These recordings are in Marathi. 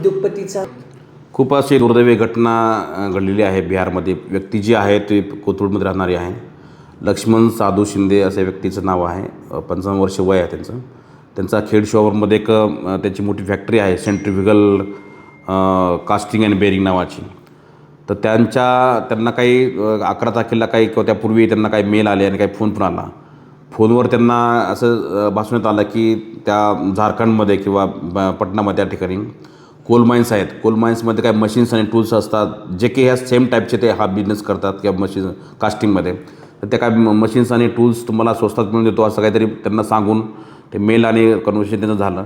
उद्योगपतीचा खूप अशी दुर्दैवी घटना घडलेली आहे बिहारमध्ये. व्यक्ती जी आहे ती कोथरूडमध्ये राहणारी आहे. लक्ष्मण साधू शिंदे असे व्यक्तीचं नाव आहे. पंचावन्न वर्ष वय आहे त्यांचं. त्यांचा खेड शॉवरमध्ये एक त्याची मोठी फॅक्टरी आहे सेंट्रिफ्युगल कास्टिंग अँड बेरिंग नावाची. तर त्यांच्या त्यांना काही अकरा तारखेला काही किंवा त्यापूर्वी त्यांना काही मेल आले आणि काही फोन पण आला. फोनवर त्यांना असं भासवण्यात आलं की त्या झारखंडमध्ये किंवा पटणामध्ये पटनामध्ये त्या ठिकाणी कोल माइन्स आहेत. कोल माइन्समध्ये काय मशीन्स आणि टूल्स असतात. जे की ह्या सेम टाईपचे ते हा बिझनेस करतात किंवा मशीन कास्टिंगमध्ये तर त्या काय मशीन्स आणि टूल्स तुम्हाला स्वस्तात मिळून देतो असं काहीतरी त्यांना सांगून ते मेल आणि कन्व्हर्सेशन त्यांचं झालं.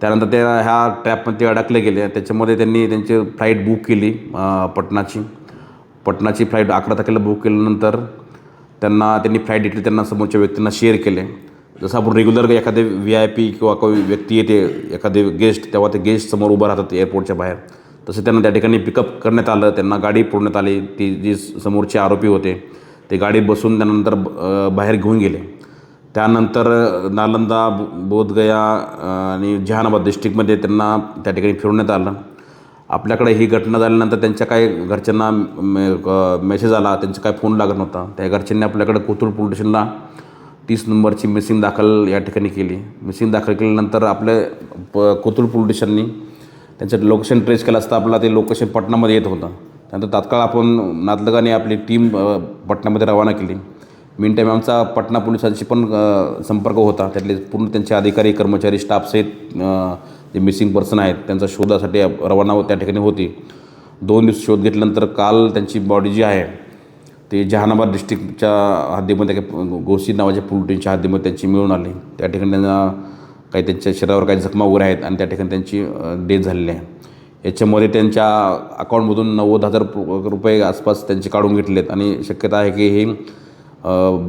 त्यानंतर ते ह्या ट्रॅपमध्ये अडकले गेले. त्याच्यामध्ये त्यांनी त्यांची फ्लाईट बुक केली पटणाची पटनाची. पटनाची फ्लाईट अकरा तारखेला बुक केल्यानंतर त्यांना त्यांनी फ्लाईट डिटेल त्यांना समोरच्या व्यक्तींना शेअर केले. जसं आपण रेग्युलर एखादे व्ही आय पी किंवा काही व्यक्ती येते एखादे गेस्ट तेव्हा ते गेस्ट समोर उभं राहतात एअरपोर्टच्या बाहेर. तसं त्यांना त्या ठिकाणी पिकअप करण्यात आलं त्यांना गाडी पुरण्यात आली ती जी समोरचे आरोपी होते ते गाडी बसून त्यानंतर बाहेर घेऊन गेले. त्यानंतर नालंदा बोधगया आणि जहानाबाद डिस्ट्रिक्टमध्ये त्यांना त्या ठिकाणी फिरवण्यात आलं. आपल्याकडे ही घटना झाल्यानंतर त्यांच्या काही घरच्यांना मेसेज आला त्यांचा काय फोन लागत नव्हता. त्या घरच्यांनी आपल्याकडे कोथरूड पोलीस स्टेशनला तीस नंबरची मिसिंग दाखल या ठिकाणी केली. मिसिंग दाखल केल्यानंतर आपले प कोथरूड पोलीस स्टेशननी त्यांचं लोकेशन ट्रेस केलं असता. आपला ते लोकेशन पटनामध्ये येत होतं. त्यानंतर तात्काळ आपण नातलगाने आपली टीम पटणामध्ये रवाना केली. मीन टाईम आमचा पटना पोलिसांशी पण संपर्क होता. त्यातले पूर्ण त्यांचे अधिकारी कर्मचारी स्टाफसहित जे मिसिंग पर्सन आहेत त्यांचा शोधासाठी रवाना त्या ठिकाणी होती. दोन दिवस शोध घेतल्यानंतर काल त्यांची बॉडी जी आहे ते जहानाबाद डिस्ट्रिक्टच्या हद्दीमध्ये काही गोसी नावाच्या पुलटीच्या हद्दीमध्ये त्यांची मिळून आली. त्या ठिकाणी त्यांना काही त्यांच्या शरीरावर काही जखमा वगैरे आहेत आणि त्या ठिकाणी त्यांची डेथ झालेली आहे. याच्यामध्ये त्यांच्या अकाउंटमधून नव्वद हजार रुपये आसपास त्यांचे काढून घेतलेत आणि शक्यता आहे की हे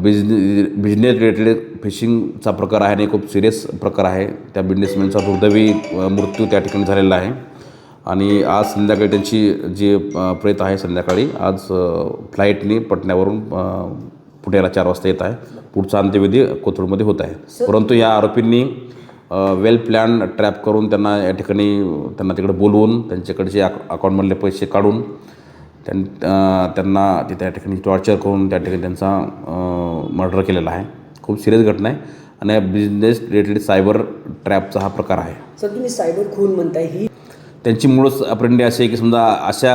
बिझने बिझनेस रिलेटेड फिशिंगचा प्रकार आहे आणि खूप सिरियस प्रकार आहे. त्या बिझनेसमॅनचा दुर्दैवी मृत्यू त्या ठिकाणी झालेला आहे. आणि आज संध्याकाळी त्यांची जी प्रेत आहे संध्याकाळी आज फ्लाईटनी पटण्यावरून पुण्याला चार वाजता येत आहे. पुढचा अंत्यविधी कोथरूडमध्ये होत आहे. परंतु या आरोपींनी वेल प्लॅन ट्रॅप करून त्यांना या ठिकाणी त्यांना तिकडे बोलवून त्यांच्याकडचे अक अकाउंटमधले पैसे काढून त्यां त्यांना ते त्या ठिकाणी टॉर्चर करून त्या ठिकाणी त्यांचा मर्डर केलेला आहे. खूप सिरियस घटना आहे. आणि बिझनेस रिलेटेड सायबर ट्रॅपचा हा प्रकार आहे. सर तुम्ही सायबर खून म्हणताय. ही त्यांची मूळच अप्रेंडी अशी आहे की समजा अशा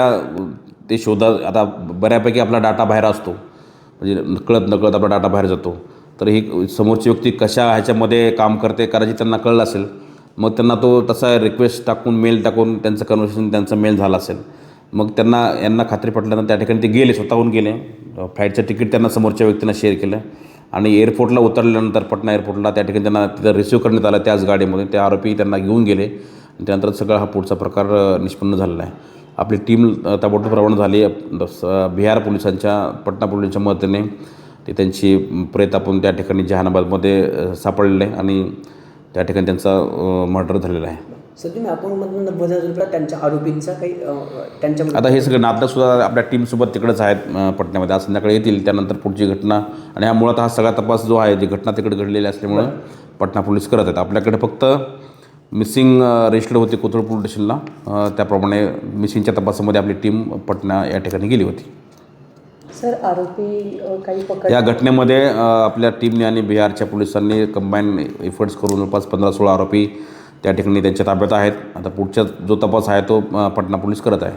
ते शोधा आता बऱ्यापैकी आपला डाटा बाहेर असतो. म्हणजे नकळत नकळत आपला डाटा बाहेर जातो. तर ही समोरची व्यक्ती कशा ह्याच्यामध्ये काम करते कदाचित त्यांना कळलं असेल मग त्यांना तो तसा रिक्वेस्ट टाकून मेल टाकून त्यांचं कन्व्हर्सेशन त्यांचा मेल झाला असेल. मग त्यांना यांना खात्री पटल्यानंतर त्या ठिकाणी ते गेले स्वतःहून गेले. फ्लाईटचं तिकीट त्यांना समोरच्या व्यक्तींना शेअर केलं. आणि एअरपोर्टला उतरल्यानंतर पटना एअरपोर्टला त्या ठिकाणी त्यांना तिथं रिसिव्ह करण्यात आलं त्याच गाडीमध्ये. ते आरोपी त्यांना घेऊन गेले. आणि त्यानंतर सगळा हा पुढचा प्रकार निष्पन्न झालेला आहे. आपली टीम ताबडतोब रवाना झाली बिहार पोलिसांच्या पटना पोलिसांच्या मदतीने ते त्यांची प्रेत आपण त्या ठिकाणी जहानाबादमध्ये सापडलेले आहे आणि त्या ठिकाणी त्यांचा मर्डर झालेला आहे. सर तुम्ही अकाउंटमधून नव्वद हजार रुपये त्यांच्या आरोपींचा काही अं, त्यांच्या आता हे सगळे नातलगसुद्धा आपल्या टीमसोबत तिकडेच आहेत पटण्यामध्ये आज संध्याकाळी येतील त्यानंतर पुढची घटना. आणि हा मुळात हा सगळा तपास जो आहे जी घटना तिकडे घडलेली असल्यामुळं पटना पोलीस करत आहेत. आपल्याकडे फक्त मिसिंग रजिस्टर्ड होती कोथरूड पोलीस स्टेशनला. त्याप्रमाणे मिसिंगच्या तपासामध्ये आपली टीम पटना या ठिकाणी गेली होती. सर आरोपी काही पकड या घटनेमध्ये आपल्या टीमने आणि बिहारच्या पोलिसांनी कंबाईन एफर्ट्स करून जवळपास पंधरा सोळा आरोपी त्या ठिकाणी त्यांच्या ताब्यात आहेत. आता पुढचा जो तपास आहे तो पटना पोलीस करत आहे.